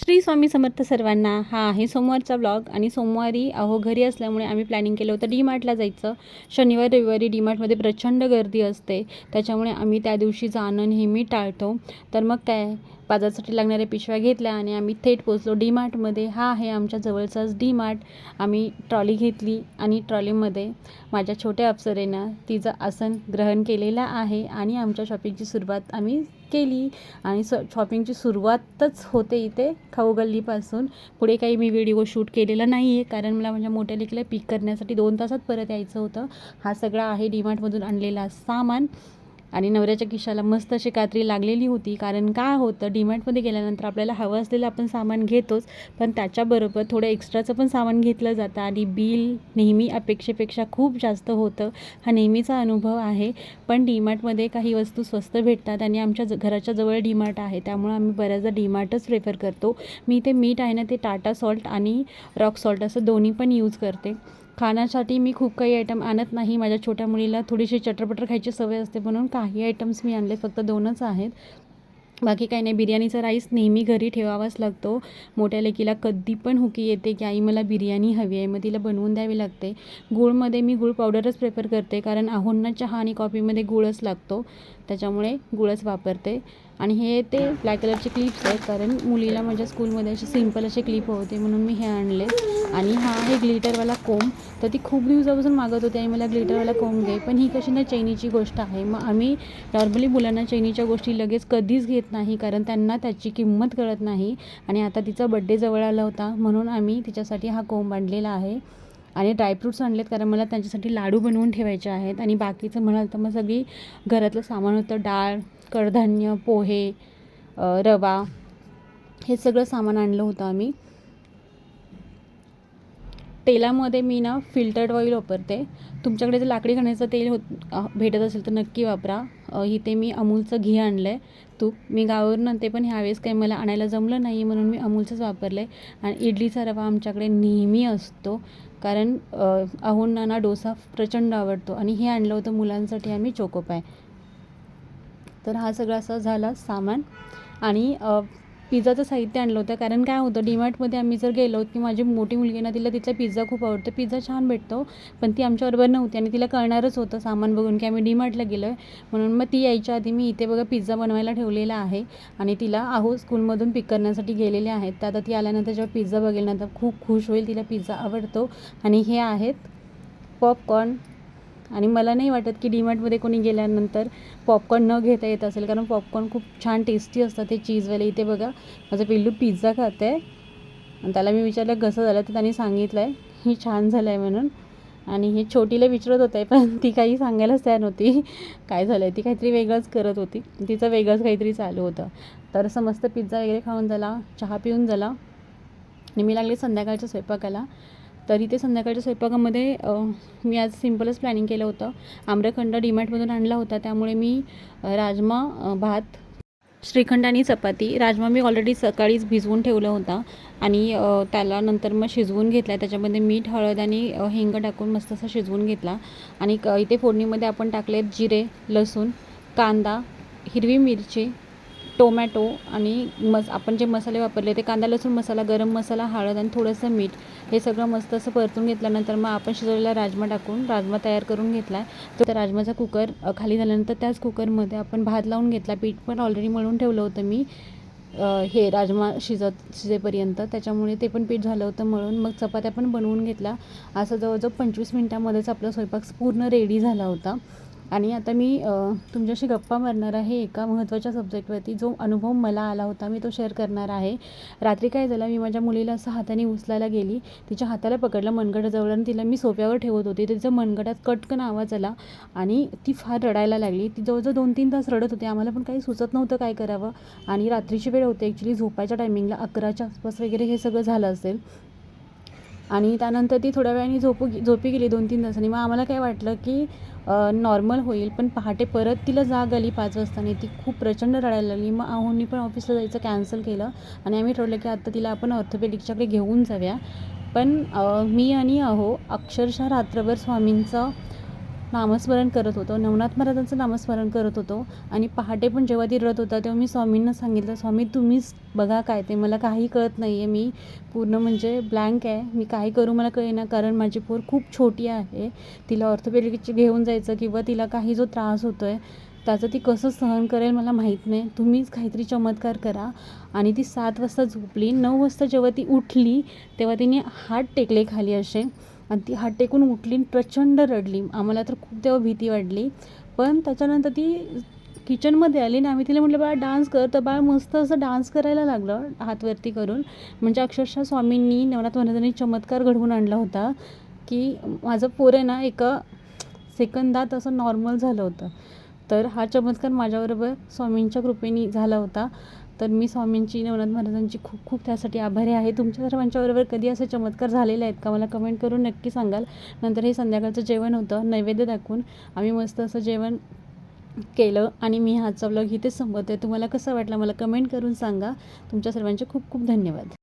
श्री स्वामी समर्थ सर्वांना हा आहे सोमवारचा ब्लॉग आणि सोमवारी अहो घरी असल्यामुळे आम्ही प्लॅनिंग केलं होतं डी मार्टला जायचं. शनिवार रविवारी डी मार्टमध्ये प्रचंड गर्दी असते. त्याच्यामुळे आम्ही त्या दिवशी जाणं नेहमी टाळतो. तर मग काय? बाजारासाठी लागणाऱ्या पिशव्या घेतल्या आणि आम्ही थेट पोचलो डी मार्टमध्ये हा आहे आमच्या जवळचाच डी मार्ट आम्ही ट्रॉली घेतली आणि ट्रॉलीमध्ये माझ्या छोट्या अप्सरेनं तिचं आसन ग्रहण केलेलं आहे आणि आमच्या शॉपिंगची सुरुवात आम्ही केली. आणि स शॉपिंगची सुरुवातच होते इथे खाऊ गल्लीपासून. पुढे काही मी व्हिडिओ शूट केलेला नाही आहे कारण मला माझ्या मोठ्या लेकीला पिक करण्यासाठी दोन तासात परत यायचं होतं. हा सगळा आहे डीमार्टमधून आणलेला सामान. आणि नवऱ्याच्या खिशाला मस्त अशी कात्री लागलेली होती. कारण काय होतं? डीमार्टमध्ये गेल्यानंतर आपल्याला हवं असलेलं आपण सामान घेतोच. पण त्याच्याबरोबर थोडं एक्स्ट्राचं पण सामान घेतलं जातं आणि बिल नेहमी अपेक्षेपेक्षा खूप जास्त होतं. हा नेहमीचा अनुभव आहे. पण डीमार्टमध्ये काही वस्तू स्वस्त भेटतात आणि आमच्या ज घराच्या जवळ डीमार्ट आहे. त्यामुळे आम्ही बऱ्याचदा डीमार्टच प्रेफर करतो. मी ते मीठ आहे ना ते टाटा सॉल्ट आणि रॉक सॉल्ट असं दोन्ही पण यूज करते. खाण्यासाठी मी खूप काही आयटम आणत नाही. माझ्या छोट्या मुलीला थोडीशी चटरपटर खायची सवय असते म्हणून काही आयटम्स मी आणले फक्त दोनच आहेत. बाकी काही नाही. बिर्याणीचा राईस नेहमी घरी ठेवावाच लागतो. मोठ्या लेकीला कधी पण हुकी येते की आई मला बिर्याणी हवी आहे. मग तिला बनवून द्यावी लागते. गुळमध्ये मी गुळ पावडरच प्रेफर करते कारण आहोंना चहा आणि कॉफीमध्ये गुळच लागतो. त्याच्यामुळे गुळच वापरते. आणि हे ते ब्लॅक कलरचे क्लिप्स आहेत कारण मुलीला माझ्या स्कूलमध्ये असे सिंपल असे क्लिप होते म्हणून मी हे आणले. आणि हा आहे ग्लिटरवाला कोम तर ती खूप दिवसापासून मागत होती आणि मला ग्लिटरवाला कोम घे पण ही कशी ना चैनीची गोष्ट आहे. मग आम्ही नॉर्मली मुलांना चैनीच्या गोष्टी लगेच कधीच घेत नाही कारण त्यांना त्याची किंमत कळत नाही. आणि आता तिचा बड्डे जवळ आला होता म्हणून आम्ही तिच्यासाठी हा कोंब आणलेला आहे. आणि ड्रायफ्रूट्स आणलेत कारण मला त्यांच्यासाठी लाडू बनवून ठेवायचे आहेत. आणि बाकीचं म्हणाल तर मग सगळी घरातलं सामान होतं डाळ कडधान्य पोहे रवा हे सगळं सामान आणलं होतं आम्ही. तेलामध्ये मी ना फिल्टर्ड ऑइल वापरते. तुमच्याकडे जर लाकडी खाण्याचं तेल होत भेटत असेल तर नक्की वापरा. इथे मी अमूलचं घी आणलं आहे तूप. मी गावावरून आणते पण ह्यावेळेस काही मला आणायला जमलं नाही म्हणून मी अमूलचंच वापरलं आहे आणि इडलीचा रवा आमच्याकडे नेहमी असतो. कारण अहोंना ना डोसा प्रचंड आवडतो. आणि हे आणलं होतं मुलांसाठी आम्ही चोकोपाय. तर हा सगळा असा झाला सामान. आणि पिझ्झाचं साहित्य आणलं होतं. कारण काय होतं डीमार्टमध्ये आम्ही जर गेलो की माझी मोठी मुलगी ना तिला तिचा पिझ्झा खूप आवडतो. पिझ्झा छान भेटतो पण ती आमच्याबरोबर नव्हती आणि तिला कळणारच होतं सामान बघून की आम्ही डीमार्टला गेलो आहे म्हणून मग ती यायच्या आधी मी इथे बघा पिझ्झा बनवायला ठेवलेला आहे आणि तिला आहो स्कूलमधून पिक करण्यासाठी गेलेले आहेत. तर आता ती आल्यानंतर जेव्हा पिझ्झा बघेल ना तर खूप खुश होईल तिला पिझ्झा आवडतो. आणि हे आहेत पॉपकॉर्न आणि मला नाही वाटत की डीमार्टमध्ये कोणी गेल्यानंतर पॉपकॉर्न न घेता येत असेल कारण पॉपकॉर्न खूप छान टेस्टी असतात ते चीजवाले इथे बघा माझं पिल्लू पिझ्झा खात. आहे आणि त्याला मी विचारलं कसं झालं? तर त्यांनी सांगितलं आहे ही छान झालं आहे म्हणून. आणि हे छोटीला विचारत होते पण ती काही सांगायलाच तयार नव्हती. काय झालं आहे ती काहीतरी वेगळंच करत होती. तिचं वेगळंच काहीतरी चालू होतं. तर असं मस्त पिझ्झा वगैरे खाऊन झाला चहा पिऊन झाला. आणि मी लागले संध्याकाळच्या स्वयंपाकाला. तर इथे संध्याकाळच्या स्वयंपाकामध्ये मी आज सिम्पलच प्लॅनिंग केलं होतं. आम्रखंड डीमार्टमधून आणला होता त्यामुळे मी राजमा भात श्रीखंड आणि चपाती राजमा मी ऑलरेडी सकाळीच भिजवून ठेवला होता. आणि त्याला नंतर मग शिजवून घेतला. त्याच्यामध्ये मीठ हळद आणि हिंग टाकून मस्त असा शिजवून घेतला. आणि क इथे फोडणीमध्ये आपण टाकले जिरे लसूण कांदा हिरवी मिरची टोमॅटो आणि मस आपण जे मसाले वापरले ते कांदा लसूण मसाला गरम मसाला हळद आणि थोडंसं मीठ हे सगळं मस्त असं परतून घेतल्यानंतर मग आपण शिजवलेला राजमा टाकून राजमा तयार करून घेतला. आहे तर त्या राजमाचा कुकर खाली झाल्यानंतर त्याच कुकरमध्ये आपण भात लावून घेतला. पीठ पण ऑलरेडी मळून ठेवलं होतं मी. हे राजमा शिजत शिजेपर्यंत. त्याच्यामुळे ते पण पीठ झालं होतं मळून. मग चपात्या पण बनवून घेतला असं जवळजवळ पंचवीस मिनटामध्येच आपला स्वयंपाक पूर्ण रेडी झाला होता. आणि आता मी तुमच्याशी गप्पा मारणार आहे एका महत्त्वाच्या सब्जेक्टवरती जो अनुभव मला आला होता मी तो शेअर करणार आहे. रात्री काय झालं मी माझ्या मुलीला असं हाताने उचलायला गेली. तिच्या हाताला पकडलं मनगटाजवळ आणि तिला मी सोप्यावर ठेवत होती. तिचा मनगटात कटकन आवाज आला आणि ती फार रडायला लागली. ती जवळजवळ दोन तीन तास रडत होती. आम्हाला पण काही सुचत नव्हतं काय करावं. आणि रात्रीची वेळ होते. ॲक्च्युली झोपायच्या टायमिंगला अकराच्या आसपास वगैरे हे सगळं झालं असेल. आणि त्यानंतर ती थोड्या वेळाने झोपू झोपी गेली दोन तीन तासांनी मग आम्हाला काय वाटलं की नॉर्मल होईल पण पहाटे परत तिला जाग आली पाच वाजता ती खूप प्रचंड रडायला लागली. मग आहोंनी पण ऑफिसला जायचं कॅन्सल केलं. आणि आम्ही ठरवलं की आता तिला आपण ऑर्थोपेडिकच्याकडे घेऊन जाऊया. पण मी आणि अहो अक्षरशः रात्रभर स्वामींचं नामस्मरण करत होतो. नवनाथ महाराजांचं नामस्मरण करत होतो. आणि पहाटे पण जेव्हा ती रडत होता तेव्हा मी स्वामींना सांगितलं स्वामी तुम्हीच बघा काय ते. मला काही कळत नाही आहे मी पूर्ण म्हणजे ब्लँक आहे. मी काय करू मला कळेना. कारण माझी पोर खूप छोटी आहे. तिला ऑर्थोपेडिकची घेऊन जायचं किंवा तिला काही जो त्रास होतो आहे त्याचं ती कसं सहन करेल मला माहीत नाही. तुम्हीच काहीतरी चमत्कार करा. आणि ती सात वाजता झोपली. नऊ वाजता जेव्हा ती उठली तेव्हा तिने हात टेकले खाली असे. आणि ती हात टेकून उठली आणि प्रचंड रडली. आम्हाला तर खूप तेव्हा भीती वाटली. पण त्याच्यानंतर ती किचनमध्ये आली आणि आम्ही तिला म्हटलं बाळा डान्स कर. तर बाळ मस्त असं डान्स करायला लागलं हातवरती करून. म्हणजे अक्षरशः स्वामींनी नवनाथ महाराजांनी चमत्कार घडवून आणला होता की माझं पोर आहे ना एका सेकंदात असं नॉर्मल झालं होतं. तर हा चमत्कार माझ्याबरोबर स्वामींच्या कृपेने झाला होता. तर मी स्वामींची नवनाथ महाराजांची खूप खूप त्यासाठी आभारी आहे. तुमच्या सर्वांच्याबरोबर कधी असे चमत्कार झालेले आहेत का? मला कमेंट करून नक्की सांगाल. नंतर हे संध्याकाळचं जेवण होतं नैवेद्य दाखवून. आम्ही मस्त असं जेवण केलं आणि मी हा आजचा ब्लॉग इथेच संपवते. तुम्हाला कसं वाटलं मला कमेंट करून सांगा. तुमच्या सर्वांचे खूप खूप धन्यवाद.